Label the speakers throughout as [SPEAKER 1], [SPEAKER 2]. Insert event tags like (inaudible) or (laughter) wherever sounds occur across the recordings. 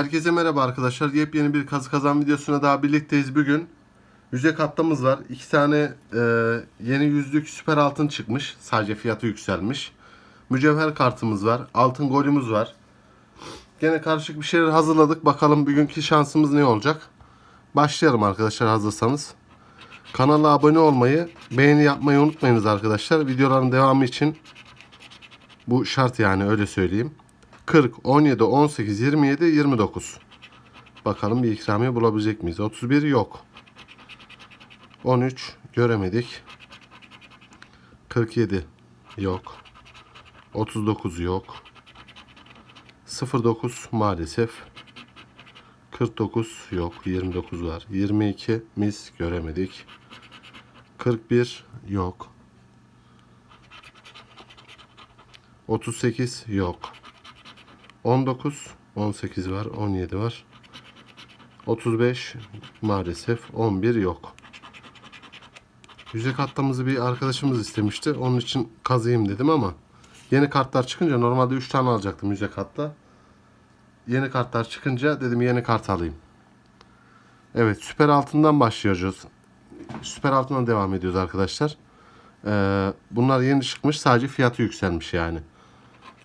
[SPEAKER 1] Herkese merhaba arkadaşlar. Yepyeni bir kazı kazan videosuna daha birlikteyiz bugün. Yüzey katlamız var. İki tane e, yeni yüzlük süper altın çıkmış. Sadece fiyatı yükselmiş. Mücevher kartımız var. Altın golümüz var. Gene karışık bir şeyler hazırladık. Bakalım bugünkü şansımız ne olacak? Başlayalım arkadaşlar hazırsanız. Kanala abone olmayı, beğeni yapmayı unutmayınız arkadaşlar. Videoların devamı için bu şart yani öyle söyleyeyim. 40, 17, 18, 27, 29. Bakalım bir ikramiye bulabilecek miyiz? 31 yok. 13 göremedik. 47 yok. 39 yok. 09 maalesef. 49 yok. 29 var. 22 mis göremedik. 41 yok. 38 yok. 19, 18 var, 17 var. 35 maalesef 11 yok. Yüzey katlamızı bir arkadaşımız istemişti. Onun için kazıyım dedim ama yeni kartlar çıkınca normalde 3 tane alacaktım yüzey katla. Yeni kartlar çıkınca dedim yeni kart alayım. Evet süper altından başlayacağız. Süper altından devam ediyoruz arkadaşlar. Ee, bunlar yeni çıkmış sadece fiyatı yükselmiş yani.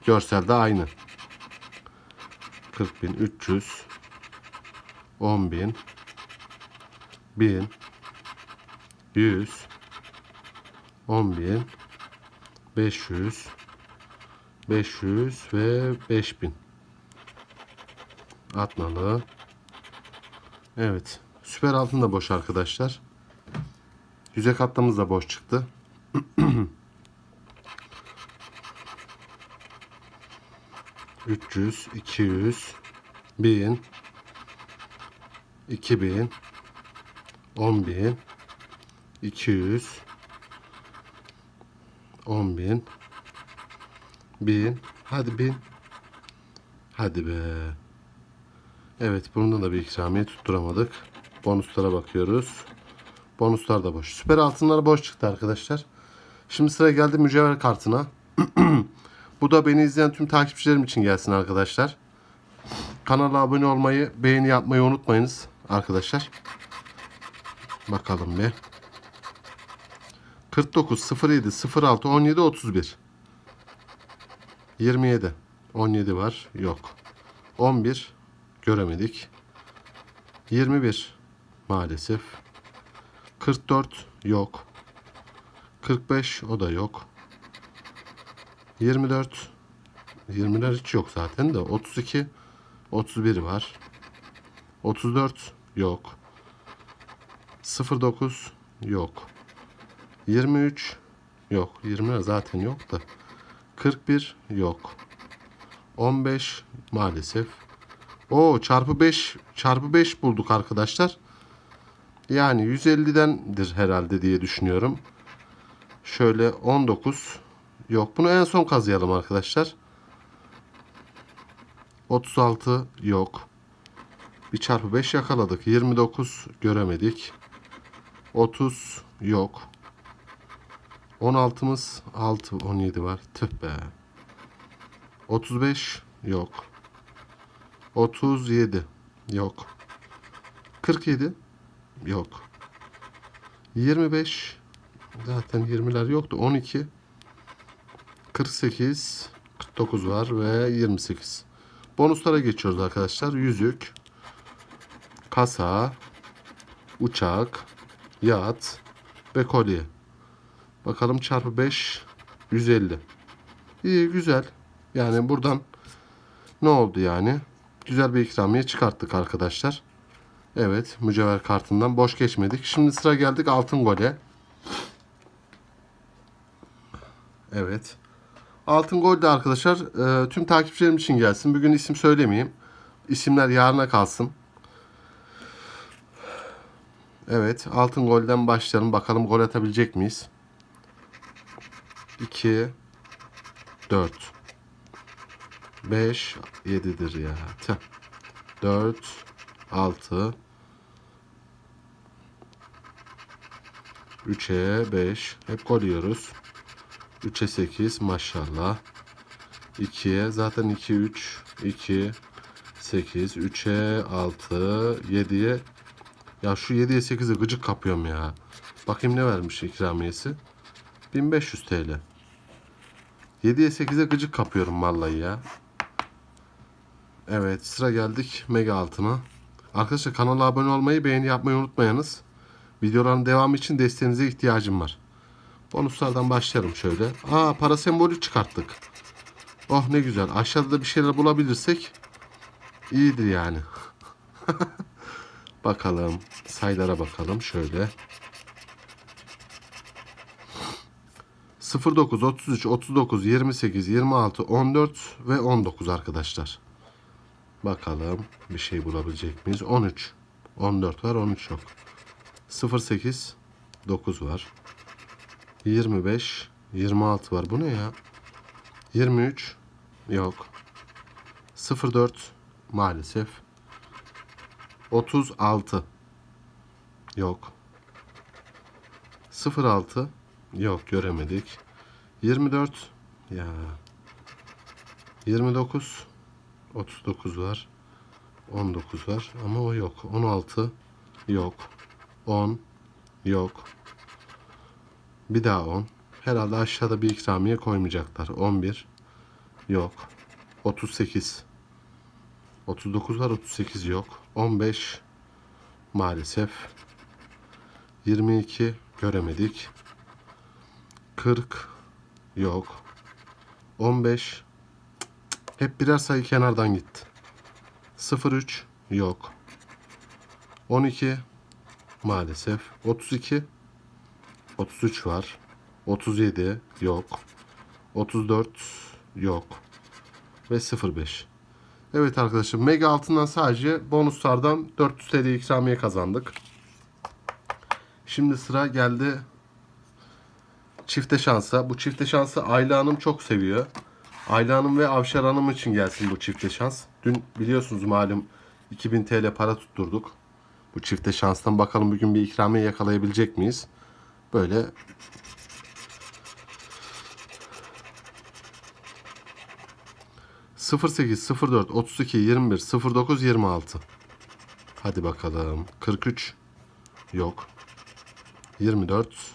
[SPEAKER 1] Görselde aynı. 40 bin 300 10 bin 1000 100 10 bin 500 500 ve 5000 atmalı evet süper altın da boş arkadaşlar. Yüzey katlamız da boş çıktı 300, 200, 1000, 2000, 10000, 200, 10000, 1000, hadi 1000. Hadi be. Evet bundan da bir ikramiye tutturamadık. Bonuslara bakıyoruz. Bonuslar da boş. Süper altınlar boş çıktı arkadaşlar. Şimdi sıra geldi mücevher kartına. (clears throat) Bu da beni izleyen tüm takipçilerim için gelsin arkadaşlar. Kanala abone olmayı, beğeni yapmayı unutmayınız arkadaşlar. Bakalım bir. 49 07 06 17 31 27 17 var. Yok. 11 göremedik. 21 maalesef. 44 yok. 45 o da yok. 24 20'ler hiç yok zaten de 32 31 var. 34 yok. 09 yok. 23 yok. 20'ler zaten yok da. 41 yok. 15 maalesef. O çarpı 5 çarpı 5 bulduk arkadaşlar. Yani 150'dendir herhalde diye düşünüyorum. Şöyle 19 Yok. Bunu en son kazıyalım arkadaşlar. 36 yok. Bir çarpı 5 yakaladık. 29 göremedik. 30 yok. 16'mız 6 17 var. Tüh be. 35 yok. 37 yok. 47 yok. 25 zaten 20'ler yoktu. 12 48, 49 var ve 28. Bonuslara geçiyoruz arkadaşlar. Yüzük, kasa, uçak, yat ve kolye. Bakalım çarpı 5, 150. İyi güzel. Yani buradan ne oldu yani? Güzel bir ikramiye çıkarttık arkadaşlar. Evet mücevher kartından boş geçmedik. Şimdi sıra geldik altın gole. Evet. Altın gol de arkadaşlar e, tüm takipçilerim için gelsin. Bugün isim söylemeyeyim. İsimler yarına kalsın. Evet. Altın golden başlayalım. Bakalım gol atabilecek miyiz? 2 4 5 7'dir ya. Tüh. 4 6 3'e 5 hep gol yiyoruz. 3'e 8 maşallah. 2'ye zaten 2 3 2 8, 3'e 6, 7'ye ya şu 7'ye 8'e gıcık kapıyorum ya. Bakayım ne vermiş ikramiyesi. 1500 TL. 7'ye 8'e gıcık kapıyorum vallahi ya. Evet sıra geldik Mega altına. Arkadaşlar kanala abone olmayı, beğeni yapmayı unutmayınız. Videoların devamı için desteğinize ihtiyacım var. Bonuslardan başlayalım şöyle. Aa para sembolü çıkarttık. Oh ne güzel. Aşağıda da bir şeyler bulabilirsek iyidir yani. (laughs) bakalım. Sayılara bakalım şöyle. 09, 33, 39, 28, 26, 14 ve 19 arkadaşlar. Bakalım bir şey bulabilecek miyiz? 13. 14 var 13 yok. 08 9 var. 25 26 var. Bu ne ya? 23 yok. 04 maalesef. 36 yok. 06 yok göremedik. 24 ya 29 39 var. 19 var ama o yok. 16 yok. 10 yok. Bir daha 10. Herhalde aşağıda bir ikramiye koymayacaklar. 11 yok. 38 39 var 38 yok. 15 maalesef. 22 göremedik. 40 yok. 15 hep birer sayı kenardan gitti. 03 yok. 12 maalesef. 32 33 var. 37 yok. 34 yok. Ve 05. Evet arkadaşlar Mega altından sadece bonuslardan 400 TL ikramiye kazandık. Şimdi sıra geldi çifte şansa. Bu çifte şansı Ayla Hanım çok seviyor. Ayla Hanım ve Avşar Hanım için gelsin bu çifte şans. Dün biliyorsunuz malum 2000 TL para tutturduk. Bu çifte şanstan bakalım bugün bir ikramiye yakalayabilecek miyiz? Böyle Sıfır sekiz, sıfır dört, otuz iki, yirmi bir, sıfır dokuz, yirmi altı. Hadi bakalım. Kırk üç. Yok. Yirmi dört.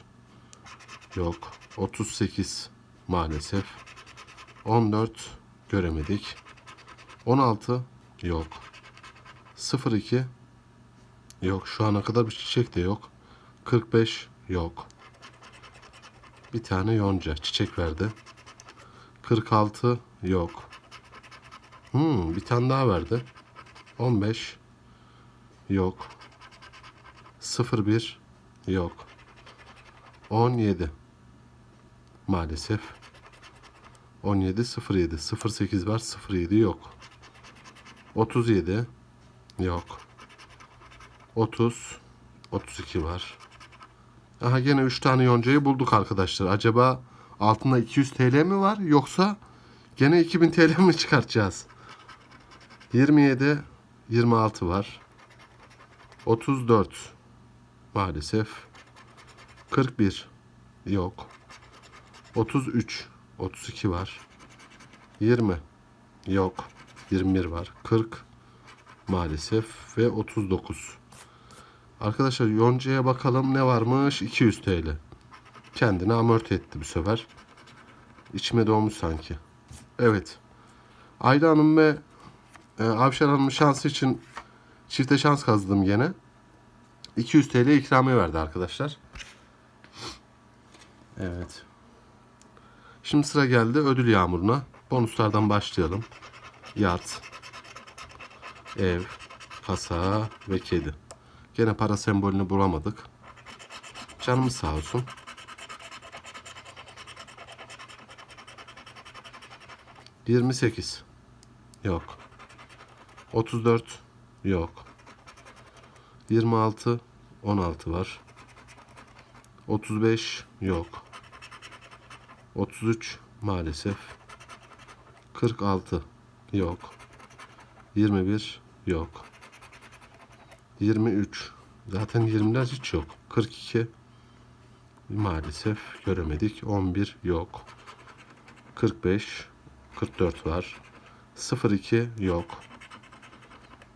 [SPEAKER 1] Yok. Otuz sekiz. Maalesef. 14 göremedik. 16 yok. 02 yok. Şu ana kadar bir çiçek de yok. 45 yok. Bir tane yonca çiçek verdi. 46 yok. Hmm, bir tane daha verdi. 15 yok. 01 yok. 17 maalesef. 17 07 08 var 07 yok. 37 yok. 30 32 var. Aha gene 3 tane yoncayı bulduk arkadaşlar. Acaba altında 200 TL mi var yoksa gene 2000 TL mi çıkartacağız? 27 26 var. 34 maalesef. 41 yok. 33 32 var. 20 yok. 21 var. 40 maalesef ve 39. Arkadaşlar yoncaya bakalım ne varmış? 200 TL. Kendini amorti etti bu sefer. İçime doğmuş sanki. Evet. Ayla Hanım ve e, Avşar Hanım'ın şansı için çifte şans kazdım gene. 200 TL ikramiye verdi arkadaşlar. Evet. Şimdi sıra geldi ödül yağmuruna. Bonuslardan başlayalım. Yat, ev, kasa ve kedi. Gene para sembolünü bulamadık. Canımız sağ olsun. Yirmi sekiz. Yok. Otuz dört. Yok. Yirmi altı. On altı var. Otuz beş. Yok. 33 maalesef. 46 yok. 21 yok. 23 zaten 20'ler hiç yok. 42 maalesef göremedik. 11 yok. 45 44 var. 02 yok.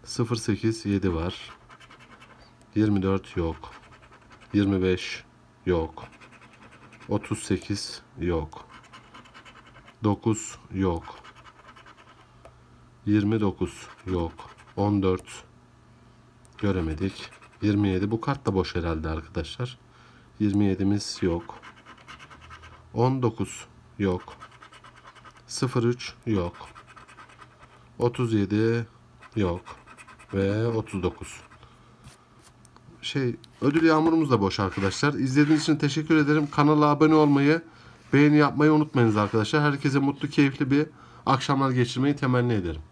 [SPEAKER 1] 08 7 var. 24 yok. 25 yok. 38 yok. 9 yok. 29 yok. 14 göremedik. 27 bu kart da boş herhalde arkadaşlar. 27'miz yok. 19 yok. 03 yok. 37 yok. Ve 39. Şey ödül yağmurumuz da boş arkadaşlar. İzlediğiniz için teşekkür ederim. Kanala abone olmayı, beğeni yapmayı unutmayınız arkadaşlar. Herkese mutlu, keyifli bir akşamlar geçirmeyi temenni ederim.